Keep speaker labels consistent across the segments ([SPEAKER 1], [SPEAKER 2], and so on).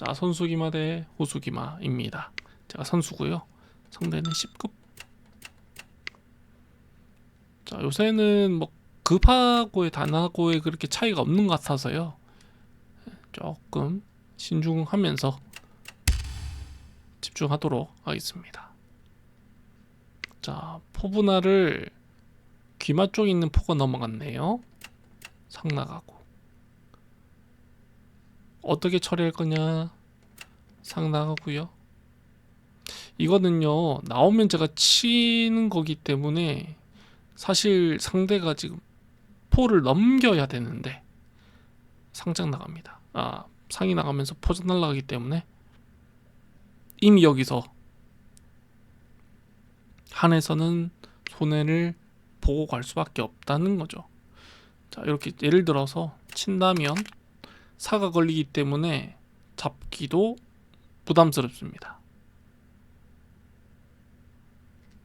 [SPEAKER 1] 자, 선수기마 대 호수기마입니다. 제가 선수고요. 상대는 10급. 자, 요새는 뭐 급하고의 단하고의 그렇게 차이가 없는 것 같아서요. 조금 신중하면서 집중하도록 하겠습니다. 자, 포분화를 귀마 쪽에 있는 포가 넘어갔네요. 상 나가고. 어떻게 처리할 거냐? 상 나가고요. 이거는요, 나오면 제가 치는 거기 때문에 사실 상대가 지금 포를 넘겨야 되는데 상장 나갑니다. 아, 상이 나가면서 포전 날라가기 때문에 이미 여기서 한에서는 손해를 보고 갈 수밖에 없다는 거죠. 자, 이렇게 예를 들어서 친다면 사가 걸리기 때문에 잡기도 부담스럽습니다.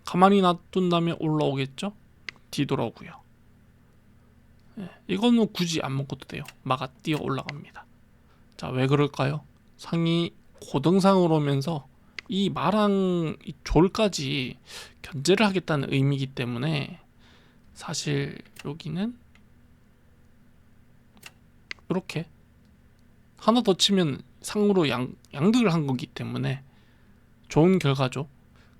[SPEAKER 1] 가만히 놔둔다면 올라오겠죠? 뒤돌아오고요. 예, 이거는 굳이 안 먹어도 돼요. 마가 뛰어 올라갑니다. 자, 왜 그럴까요? 상이 고등상으로 오면서 이 마랑 이 졸까지 견제를 하겠다는 의미이기 때문에 사실 여기는 이렇게 하나 더 치면 상으로 양, 양득을 한 거기 때문에 좋은 결과죠.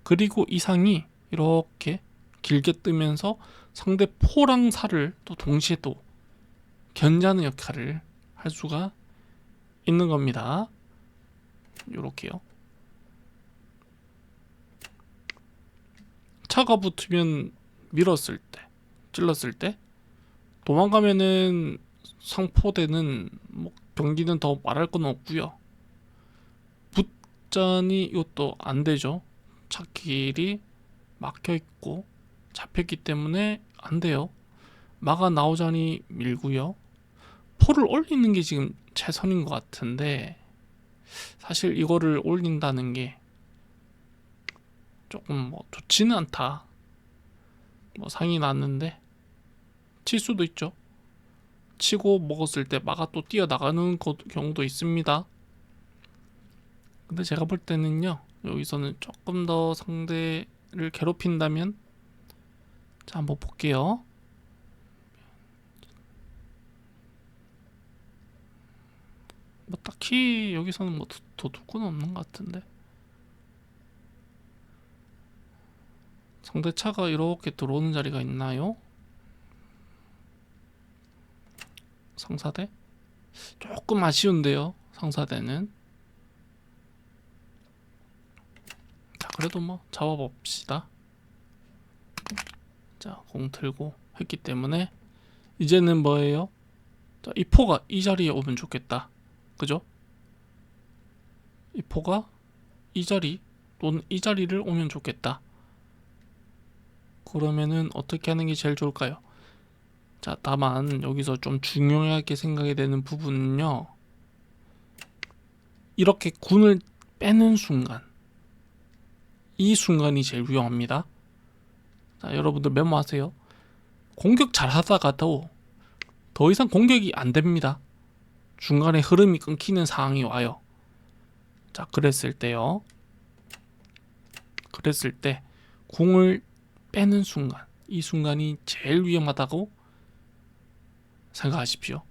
[SPEAKER 1] 그리고 이 상이 이렇게 길게 뜨면서 상대 포랑 살을 또 동시에 또 견제하는 역할을 할 수가 있는 겁니다. 요렇게요. 차가 붙으면 밀었을 때, 찔렀을 때 도망가면은 상포대는 뭐 경기는 더 말할 건 없고요. 붙자니 이것도 안 되죠. 차길이 막혀 있고 잡혔기 때문에 안 돼요. 마가 나오자니 밀고요. 포를 올리는 게 지금 최선인 것 같은데 사실 이거를 올린다는 게 조금 뭐 좋지는 않다. 뭐 상이 났는데 칠 수도 있죠. 치고 먹었을 때 마가 또 뛰어나가는 거- 경우도 있습니다. 근데 제가 볼 때는요 여기서는 조금 더 상대를 괴롭힌다면 자 한번 볼게요. 뭐 딱히 여기서는 뭐더 두고는 없는 것 같은데 상대 차가 이렇게 들어오는 자리가 있나요? 상사대? 조금 아쉬운데요. 상사대는. 자, 그래도 뭐 잡아봅시다. 자, 공 들고 했기 때문에 이제는 뭐예요? 자, 이 포가 이 자리에 오면 좋겠다. 그죠? 이 포가 이 자리 또는 이 자리를 오면 좋겠다. 그러면은 어떻게 하는 게 제일 좋을까요? 자, 다만 여기서 좀 중요하게 생각이 되는 부분은요. 이렇게 군을 빼는 순간 이 순간이 제일 위험합니다. 자, 여러분들 메모하세요. 공격 잘 하다가도 더 이상 공격이 안 됩니다. 중간에 흐름이 끊기는 상황이 와요. 자, 그랬을 때요. 그랬을 때 궁을 빼는 순간, 이 순간이 제일 위험하다고 생각하십시오.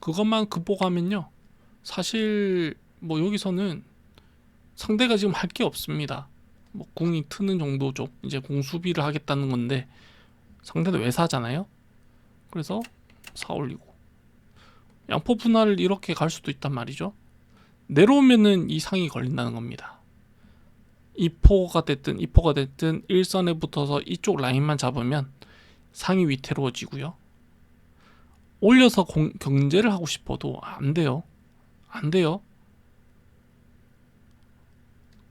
[SPEAKER 1] 그것만 극복하면요. 사실 뭐 여기서는 상대가 지금 할 게 없습니다. 뭐 궁이 트는 정도죠. 이제 공 수비를 하겠다는 건데 상대도 외사잖아요. 그래서 사 올리고 양포 분할을 이렇게 갈 수도 있단 말이죠. 내려오면은 이 상이 걸린다는 겁니다. 이 포가 됐든 이 포가 됐든 일선에 붙어서 이쪽 라인만 잡으면 상이 위태로워지고요. 올려서 공, 경제를 하고 싶어도 안 돼요. 안 돼요.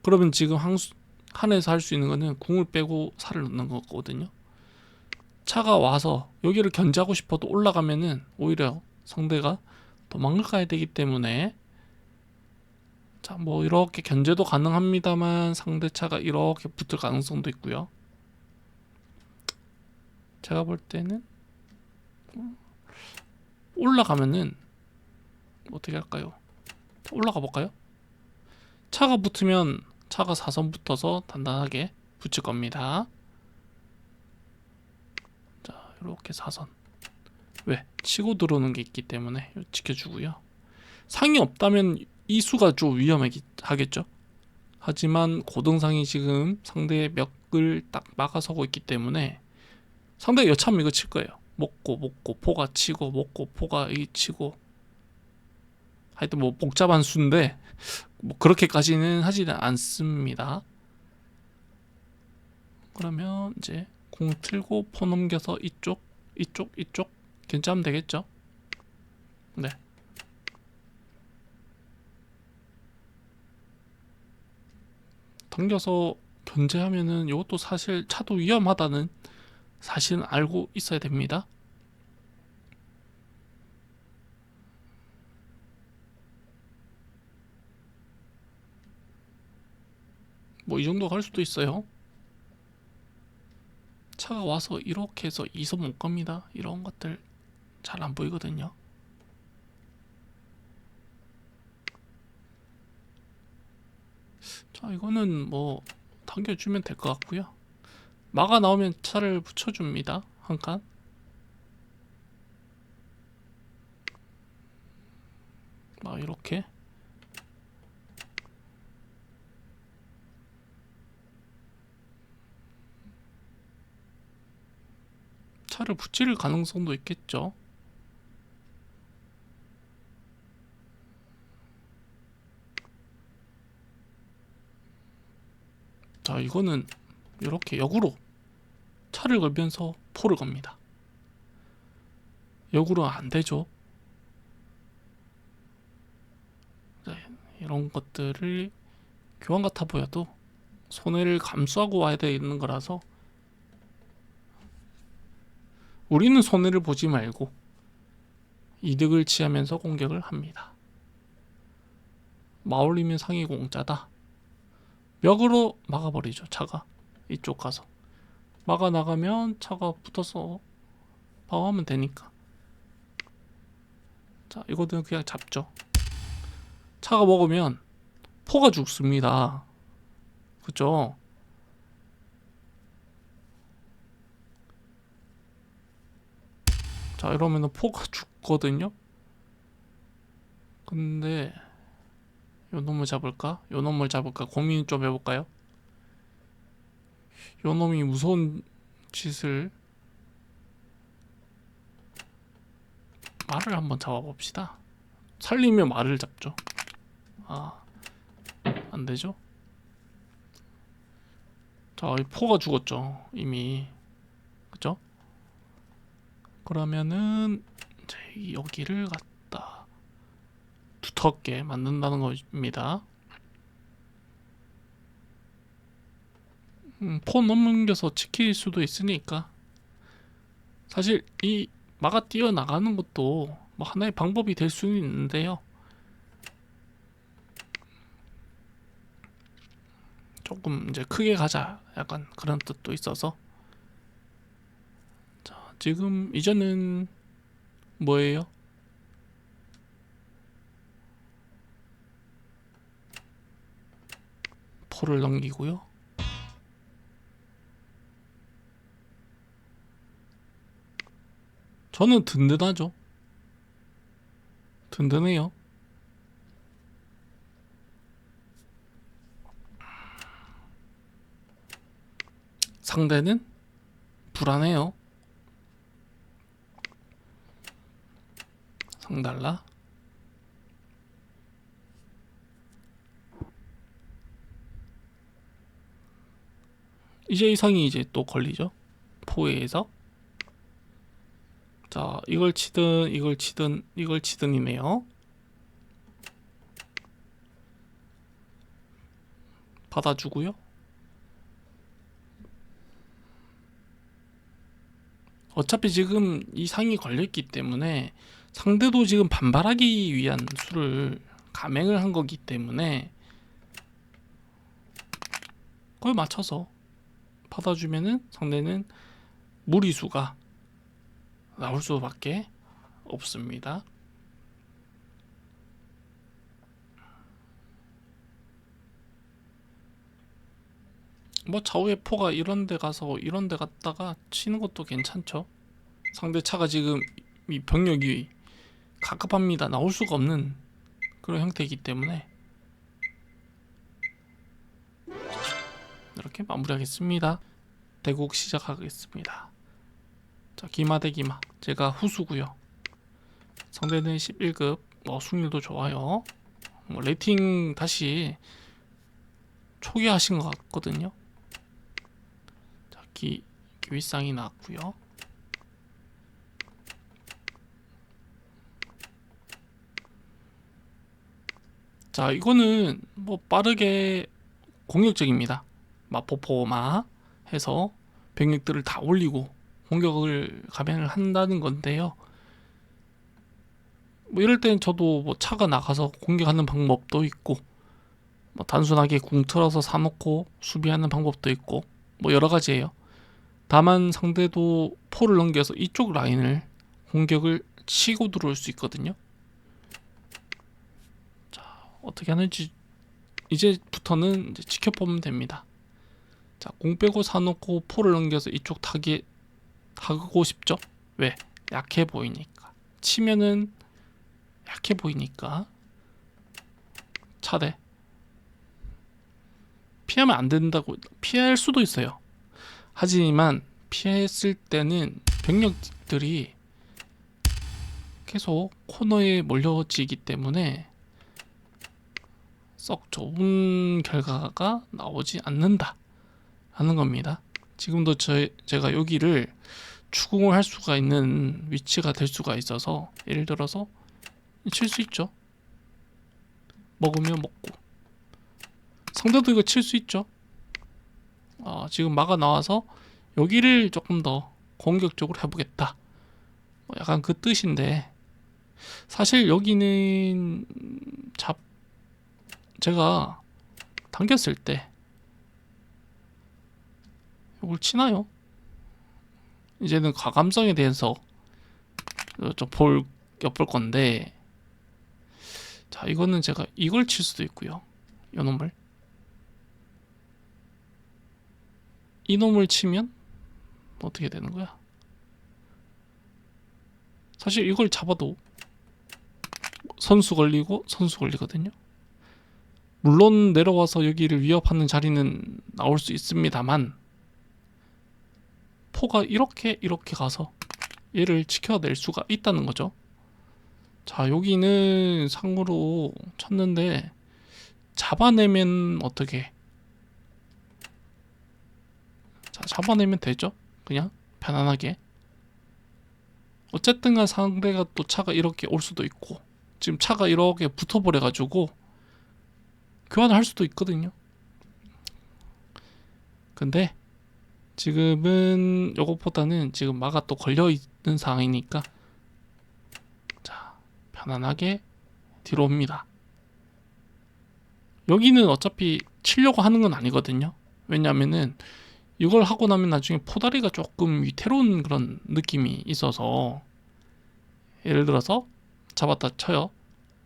[SPEAKER 1] 그러면 지금 항수, 한에서 할 수 있는 거는 궁을 빼고 살을 넣는 거거든요. 차가 와서 여기를 견제하고 싶어도 올라가면은 오히려 상대가 도망을 가야 되기 때문에 자, 뭐 이렇게 견제도 가능합니다만 상대차가 이렇게 붙을 가능성도 있고요. 제가 볼 때는 올라가면은 어떻게 할까요? 올라가 볼까요? 차가 붙으면 차가 사선 붙어서 단단하게 붙일 겁니다. 자, 이렇게 사선. 왜? 치고 들어오는 게 있기 때문에 지켜주고요. 상이 없다면 이 수가 좀 위험하겠죠. 하지만 고등상이 지금 상대의 멱을 딱 막아서고 있기 때문에 상대가 여차하면 이거 칠 거예요. 먹고 먹고 포가 치고 먹고 포가 이 치고 하여튼 뭐 복잡한 수인데 뭐 그렇게까지는 하지는 않습니다. 그러면 이제 공 틀고 포 넘겨서 이쪽 이쪽 이쪽 괜찮으면 되겠죠? 네. 당겨서 견제하면은 이것도 사실 차도 위험하다는 사실은 알고 있어야 됩니다. 뭐 이 정도 갈 수도 있어요. 차가 와서 이렇게 해서 이선 못 갑니다. 이런 것들 잘 안 보이거든요. 자, 이거는 뭐 당겨주면 될 것 같고요. 막아 나오면 차를 붙여줍니다. 한 칸. 막 이렇게. 차를 붙일 가능성도 있겠죠. 자, 이거는 이렇게 역으로 차를 걸면서 포를 겁니다. 역으로 안 되죠. 네, 이런 것들을 교환 같아 보여도 손해를 감수하고 와야 되는 거라서 우리는 손해를 보지 말고 이득을 취하면서 공격을 합니다. 마올리면 상위 공짜다. 벽으로 막아버리죠 차가. 이쪽 가서. 막아 나가면 차가 붙어서 방어하면 되니까. 자 이거는 그냥 잡죠. 차가 먹으면 포가 죽습니다. 그죠 자 이러면은 포가 죽거든요? 근데 요 놈을 잡을까? 요 놈을 잡을까? 고민 좀 해볼까요? 요 놈이 무서운 짓을 말을 한번 잡아봅시다. 살리면 말을 잡죠. 아, 안 되죠? 자, 이 포가 죽었죠. 이미. 그죠? 그러면은 여기를 갖다 두텁게 만든다는 겁니다. 음, 포 넘겨서 지킬 수도 있으니까 사실 이 막아 뛰어 나가는 것도 뭐 하나의 방법이 될 수는 있는데요. 조금 이제 크게 가자 약간 그런 뜻도 있어서 자 지금 이제는 뭐예요? 포를 넘기고요. 저는 든든하죠. 든든해요. 상대는 불안해요. 상달라. 이제 이상이 이제 또 걸리죠. 포에서. 자, 이걸 치든 이걸 치든 이걸 치든이네요. 받아주고요. 어차피 지금 이 상이 걸렸기 때문에 상대도 지금 반발하기 위한 수를 감행을 한 거기 때문에 그걸 맞춰서 받아주면은 상대는 무리수가 나올 수밖에 없습니다. 뭐 좌우의 포가 이런 데 가서 이런 데 갔다가 치는 것도 괜찮죠. 상대 차가 지금 이 병력이 갑갑합니다. 나올 수가 없는 그런 형태이기 때문에 이렇게 마무리하겠습니다. 대국 시작하겠습니다. 자, 기마 대 기마. 제가 후수고요. 상대는 11급. 어, 승률도 좋아요. 뭐 레이팅 다시 초기화하신 것 같거든요. 자, 기, 기위쌍이 나왔고요. 자, 이거는 뭐 빠르게 공격적입니다. 마포포마 해서 병력들을 다 올리고 공격을 감행을 한다는 건데요. 뭐 이럴 땐 저도 뭐 차가 나가서 공격하는 방법도 있고 뭐 단순하게 궁 틀어서 사놓고 수비하는 방법도 있고 뭐 여러 가지예요. 다만 상대도 포를 넘겨서 이쪽 라인을 공격을 치고 들어올 수 있거든요. 자 어떻게 하는지 이제부터는 이제 지켜보면 됩니다. 자, 공 빼고 사놓고 포를 넘겨서 이쪽 타기 타고 싶죠? 왜? 약해 보이니까. 치면은 약해 보이니까. 차대. 피하면 안 된다고 피할 수도 있어요. 하지만 피했을 때는 병력들이 계속 코너에 몰려지기 때문에 썩 좋은 결과가 나오지 않는다 하는 겁니다. 지금도 저, 제가 여기를 추궁을 할 수가 있는 위치가 될 수가 있어서 예를 들어서 칠 수 있죠. 먹으면 먹고 상대도 이거 칠 수 있죠. 어, 지금 마가 나와서 여기를 조금 더 공격적으로 해보겠다. 뭐 약간 그 뜻인데 사실 여기는 잡 제가 당겼을 때 이걸 치나요? 이제는 과감성에 대해서 좀볼 엿볼 건데 자 이거는 제가 이걸 칠 수도 있고요 이놈을 이놈을 치면 어떻게 되는 거야? 사실 이걸 잡아도 선수 걸리고 선수 걸리거든요. 물론 내려와서 여기를 위협하는 자리는 나올 수 있습니다만 포가 이렇게 이렇게 가서 얘를 지켜낼 수가 있다는 거죠. 자 여기는 상으로 쳤는데 잡아내면 어떻게? 자 잡아내면 되죠. 그냥 편안하게. 어쨌든 간 상대가 또 차가 이렇게 올 수도 있고 지금 차가 이렇게 붙어버려 가지고 교환을 할 수도 있거든요. 근데 지금은 요것보다는 지금 마가 또 걸려 있는 상황이니까 자 편안하게 뒤로 옵니다. 여기는 어차피 치려고 하는 건 아니거든요. 왜냐면은 이걸 하고 나면 나중에 포다리가 조금 위태로운 그런 느낌이 있어서 예를 들어서 잡았다 쳐요.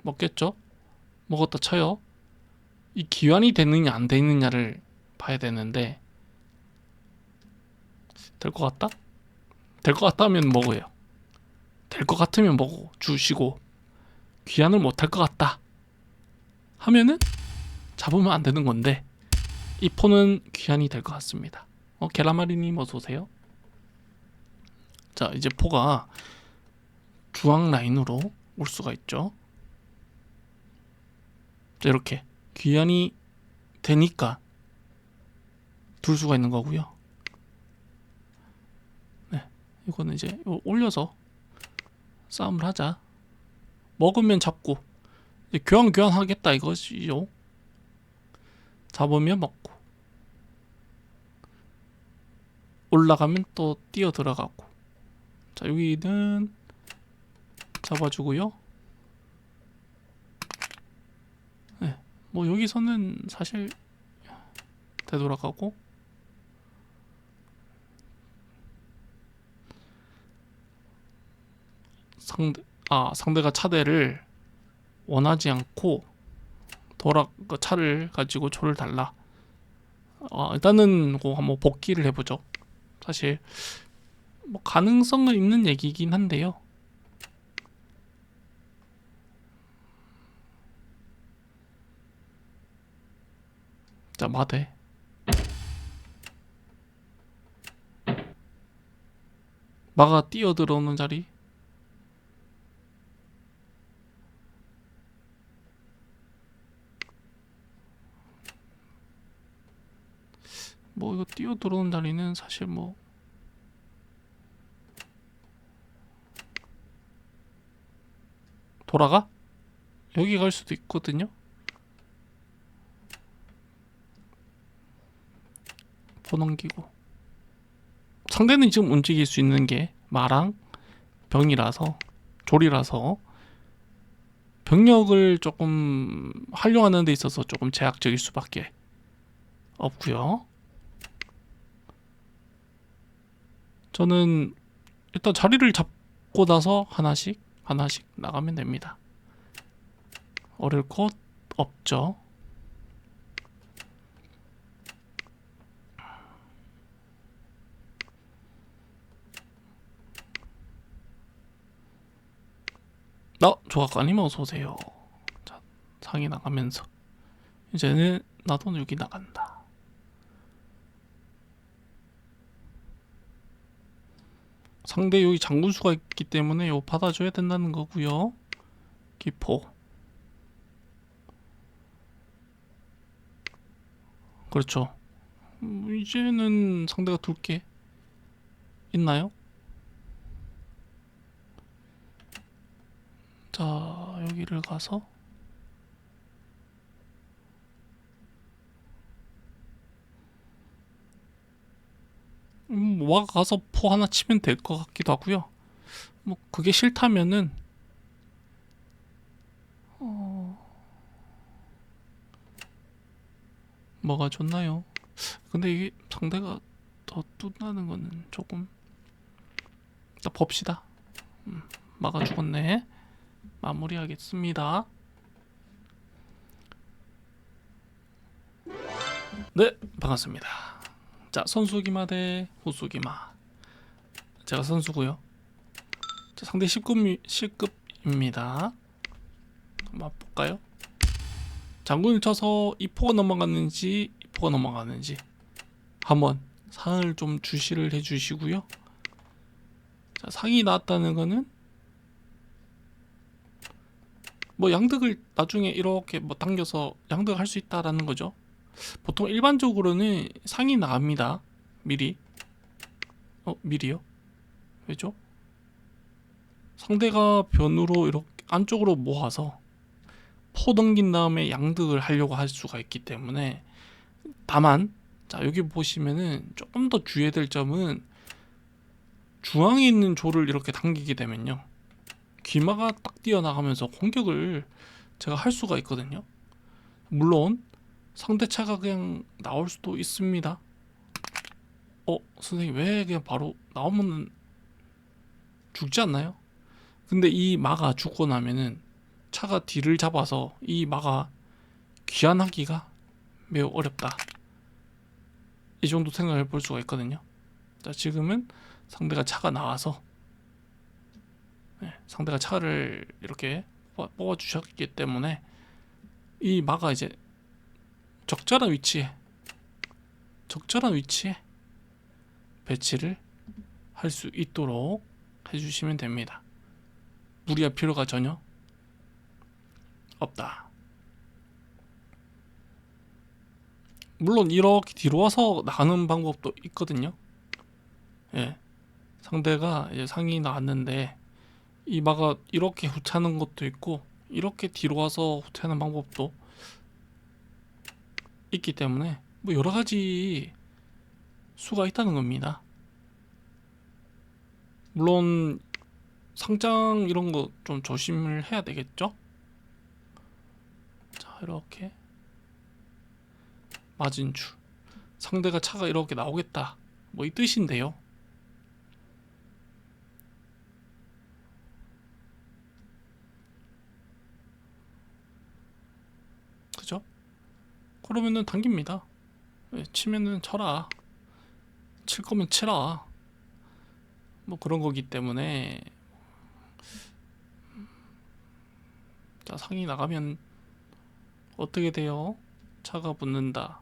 [SPEAKER 1] 먹겠죠? 먹었다 쳐요. 이 기환이 되느냐 안 되느냐를 봐야 되는데 될 것 같다? 될 것 같다면 먹어요. 될 것 같으면 먹어 주시고 귀환을 못할 것 같다 하면은 잡으면 안 되는 건데 이 포는 귀환이 될 것 같습니다. 어 계란말이님 어서 오세요. 자 이제 포가 중앙 라인으로 올 수가 있죠. 자, 이렇게 귀환이 되니까 둘 수가 있는 거고요. 네, 이거는 이제 올려서 싸움을 하자. 먹으면 잡고 이제 교환 교환 하겠다 이거지요. 잡으면 먹고 올라가면 또 뛰어 들어가고 자 여기는 잡아주고요. 네, 뭐 여기서는 사실 되돌아가고 상대 아 상대가 차대를 원하지 않고 돌아 그 차를 가지고 조를 달라. 어, 일단은 그 한번 복귀를 해보죠. 사실 뭐 가능성은 있는 얘기긴 한데요. 자 마대 마가 뛰어 들어오는 자리 뭐 이거 뛰어 들어오는 자리는 사실 뭐 돌아가? 여기 갈 수도 있거든요. 보넘기고 상대는 지금 움직일 수 있는 게 마랑 병이라서 조리라서 병력을 조금 활용하는 데 있어서 조금 제약적일 수밖에 없고요. 저는 일단 자리를 잡고 나서 하나씩 하나씩 나가면 됩니다. 어려울 것 없죠. 어, 조각가님 어서 오세요. 자, 상이 나가면서 이제는 나도 여기 나간다. 상대 여기 장군수가 있기 때문에 요 받아줘야 된다는 거고요. 기포. 그렇죠. 음, 이제는 상대가 둘 게 있나요? 자, 여기를 가서 음, 와 가서 포 하나 치면 될 것 같기도 하고요. 뭐 그게 싫다면은 어... 뭐가 좋나요? 근데 이게 상대가 더 뜬다는 거는 조금 일단 봅시다. 음, 막아 죽었네. 마무리하겠습니다. 네, 반갑습니다. 자, 선수기마 대 후수기마. 제가 선수고요. 자, 상대 10급 10급입니다. 한번 볼까요? 장군을 쳐서 이 포가 넘어갔는지 이 포가 넘어가는지 한번 상을 좀 주시를 해주시고요. 자, 상이 나왔다는 거는 뭐 양득을 나중에 이렇게 뭐 당겨서 양득 할 수 있다라는 거죠. 보통 일반적으로는 상이 나갑니다. 미리. 어, 미리요? 왜죠? 상대가 변으로 이렇게 안쪽으로 모아서 포 넘긴 다음에 양득을 하려고 할 수가 있기 때문에 다만 자 여기 보시면은 조금 더 주의해야 될 점은 중앙에 있는 조를 이렇게 당기게 되면요 귀마가 딱 뛰어나가면서 공격을 제가 할 수가 있거든요 물론 상대차가 그냥 나올 수도 있습니다 어 선생님 왜 그냥 바로 나오면 죽지 않나요? 근데 이 마가 죽고 나면은 차가 뒤를 잡아서 이 마가 귀환하기가 매우 어렵다. 이 정도 생각을 볼 수가 있거든요. 자, 지금은 상대가 차가 나와서 네, 상대가 차를 이렇게 뽑아 주셨기 때문에 이 마가 이제 적절한 위치에 적절한 위치에 배치를 할 수 있도록 해주시면 됩니다. 무리할 필요가 전혀 없다. 물론 이렇게 뒤로 와서 나가는 방법도 있거든요. 예. 상대가 이제 상이 나왔는데 이 마가 이렇게 후차는 것도 있고 이렇게 뒤로 와서 후차는 방법도 있기 때문에 뭐 여러 가지 수가 있다는 겁니다. 물론 상장 이런 거 좀 조심을 해야 되겠죠? 자 이렇게 맞은 줄 상대가 차가 이렇게 나오겠다 뭐 이 뜻인데요 그러면은 당깁니다. 예, 치면은 쳐라. 칠 거면 치라. 뭐 그런 거기 때문에 자 상이 나가면 어떻게 돼요? 차가 붙는다.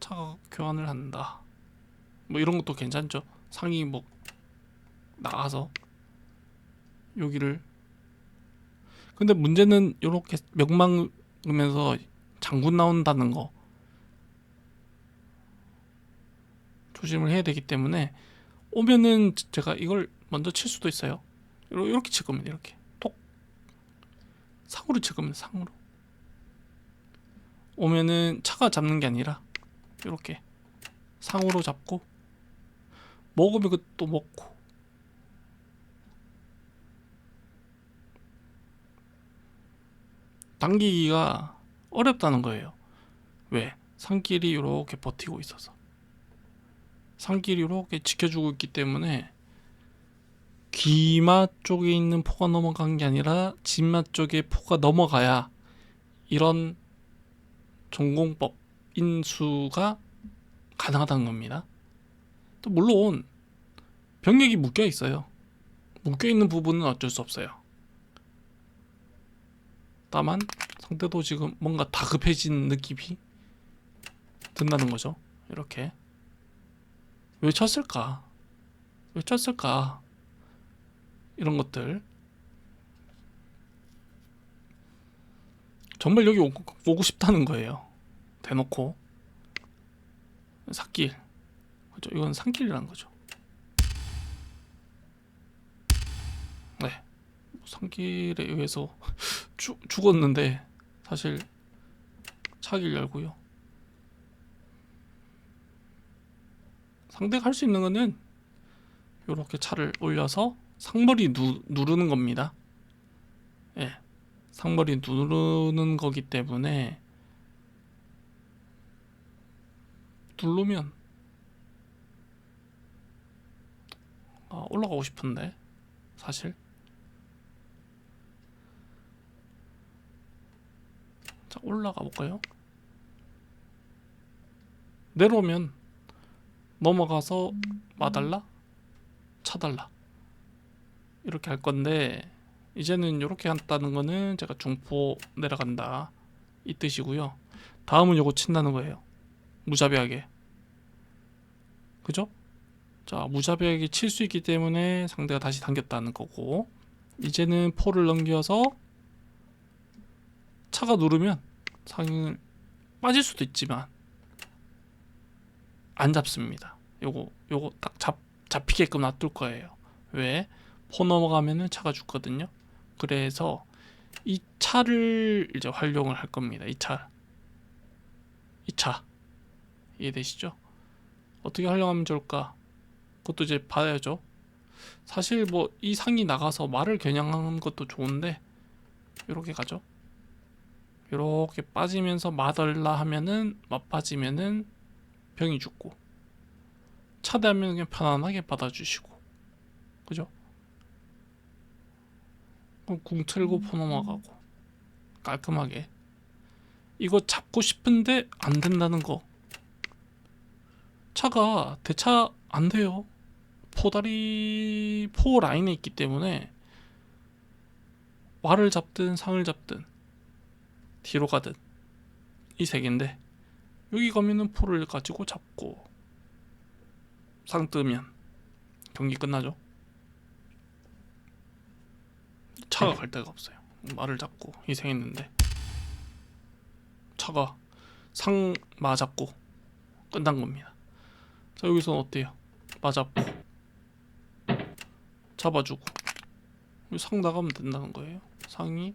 [SPEAKER 1] 차가 교환을 한다. 뭐 이런 것도 괜찮죠. 상이 뭐 나가서 여기를 근데 문제는 이렇게 명망하면서 장군 나온다는 거 조심을 해야 되기 때문에 오면은 제가 이걸 먼저 칠 수도 있어요. 이렇게 칠 겁니다. 이렇게 톡 상으로 칠 겁니다. 상으로 오면은 차가 잡는 게 아니라 이렇게 상으로 잡고 먹으면 그또 먹고 당기기가 어렵다는 거예요. 왜? 산길이 이렇게 버티고 있어서 산길이 이렇게 지켜주고 있기 때문에 귀마 쪽에 있는 포가 넘어간 게 아니라 진마 쪽에 포가 넘어가야 이런 전공법 인수가 가능하다는 겁니다. 또 물론 병력이 묶여 있어요. 묶여 있는 부분은 어쩔 수 없어요. 다만 상대도 지금 뭔가 다급해진 느낌이 든다는 거죠. 이렇게 왜 쳤을까? 왜 쳤을까? 이런 것들 정말 여기 오고, 오고 싶다는 거예요. 대놓고 삭길 그죠? 이건 산길이라는 거죠. 네, 산길에 의해서 죽, 죽었는데 사실 차길 열고요. 상대가 할 수 있는 거는 이렇게 차를 올려서 상머리 누, 누르는 겁니다. 예, 상머리 누르는 거기 때문에 누르면 아, 올라가고 싶은데 사실 자 올라가 볼까요? 내려오면 넘어가서 마달라 차달라 이렇게 할 건데 이제는 이렇게 한다는 거는 제가 중포 내려간다 이 뜻이고요. 다음은 요거 친다는 거예요. 무자비하게 그죠? 자 무자비하게 칠 수 있기 때문에 상대가 다시 당겼다는 거고 이제는 포를 넘겨서 차가 누르면 상을 빠질 수도 있지만 안 잡습니다. 요거 요거 딱 잡 잡히게끔 놔둘 거예요. 왜? 포 넘어가면은 차가 죽거든요. 그래서 이 차를 이제 활용을 할 겁니다. 이 차. 이 차. 이해되시죠? 어떻게 활용하면 좋을까? 그것도 이제 봐야죠. 사실 뭐 이 상이 나가서 말을 겨냥하는 것도 좋은데 이렇게 가죠. 이렇게 빠지면서 마덜라 하면은 맞빠지면은 병이 죽고 차대하면 그냥 편안하게 받아주시고 그죠? 그럼 궁 틀고 포 넘어가고 깔끔하게. 이거 잡고 싶은데 안 된다는 거. 차가 대차 안 돼요. 포다리 포 라인에 있기 때문에 말을 잡든 상을 잡든 뒤로 가든 이세 개인데 여기 가면은 포를 가지고 잡고 상 뜨면 경기 끝나죠. 차가 갈 데가 없어요. 말을 잡고 희생했는데 차가 상 맞았고 끝난 겁니다. 자 여기서는 어때요? 맞았고 잡아주고 상 나가면 된다는 거예요. 상이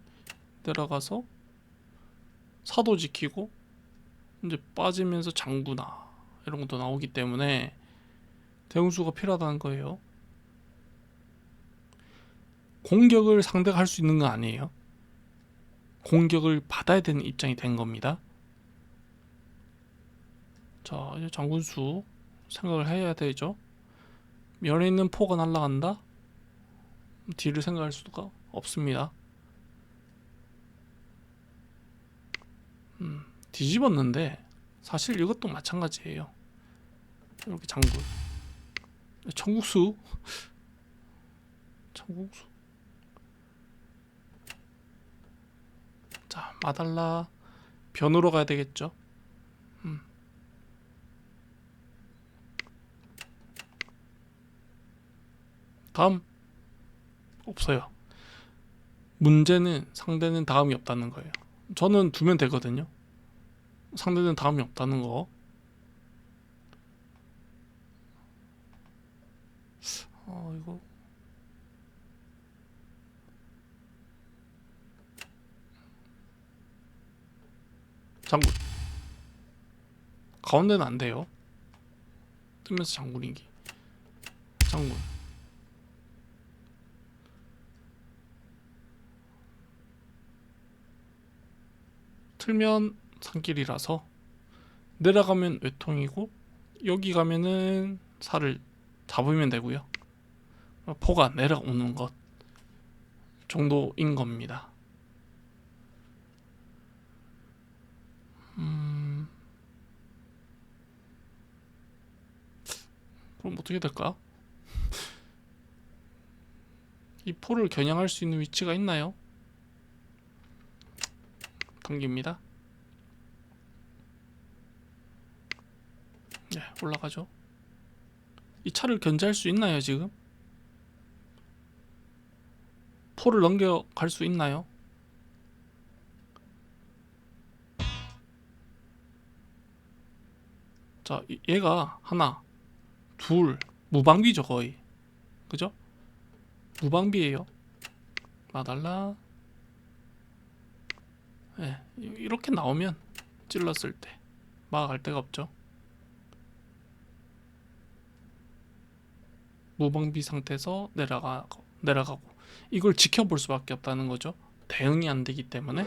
[SPEAKER 1] 내려가서 사도 지키고 이제 빠지면서 장구나 이런 것도 나오기 때문에 대응수가 필요하다는 거예요. 공격을 상대가 할 수 있는 건 아니에요. 공격을 받아야 되는 입장이 된 겁니다. 자, 이제 장군수 생각을 해야 되죠. 면에 있는 포가 날아간다? 뒤를 생각할 수가 없습니다. 음, 뒤집었는데 사실 이것도 마찬가지예요. 이렇게 장군. 청국수. 청국수. 자, 마달라 변으로 가야 되겠죠. 음. 다음 없어요. 문제는 상대는 다음이 없다는 거예요. 저는 두면 되거든요. 상대는 다음이 없다는 거. 어 이거 장군 가운데는 안 돼요. 뜨면서 장군이기. 장군. 틀면 산길이라서 내려가면 외통이고 여기 가면은 살을 잡으면 되고요. 포가 내려오는 것 정도인 겁니다. 음, 그럼 어떻게 될까? 이 포를 겨냥할 수 있는 위치가 있나요? 당깁니다. 네, 올라가죠. 이 차를 견제할 수 있나요, 지금? 포를 넘겨갈 수 있나요? 자, 이- 얘가 하나, 둘, 무방비죠, 거의. 그죠? 무방비예요. 마달라. 예, 이- 이렇게 나오면 찔렀을 때 막아갈 데가 없죠. 무방비 상태에서 내려가고 내려가고 이걸 지켜볼 수밖에 없다는 거죠. 대응이 안 되기 때문에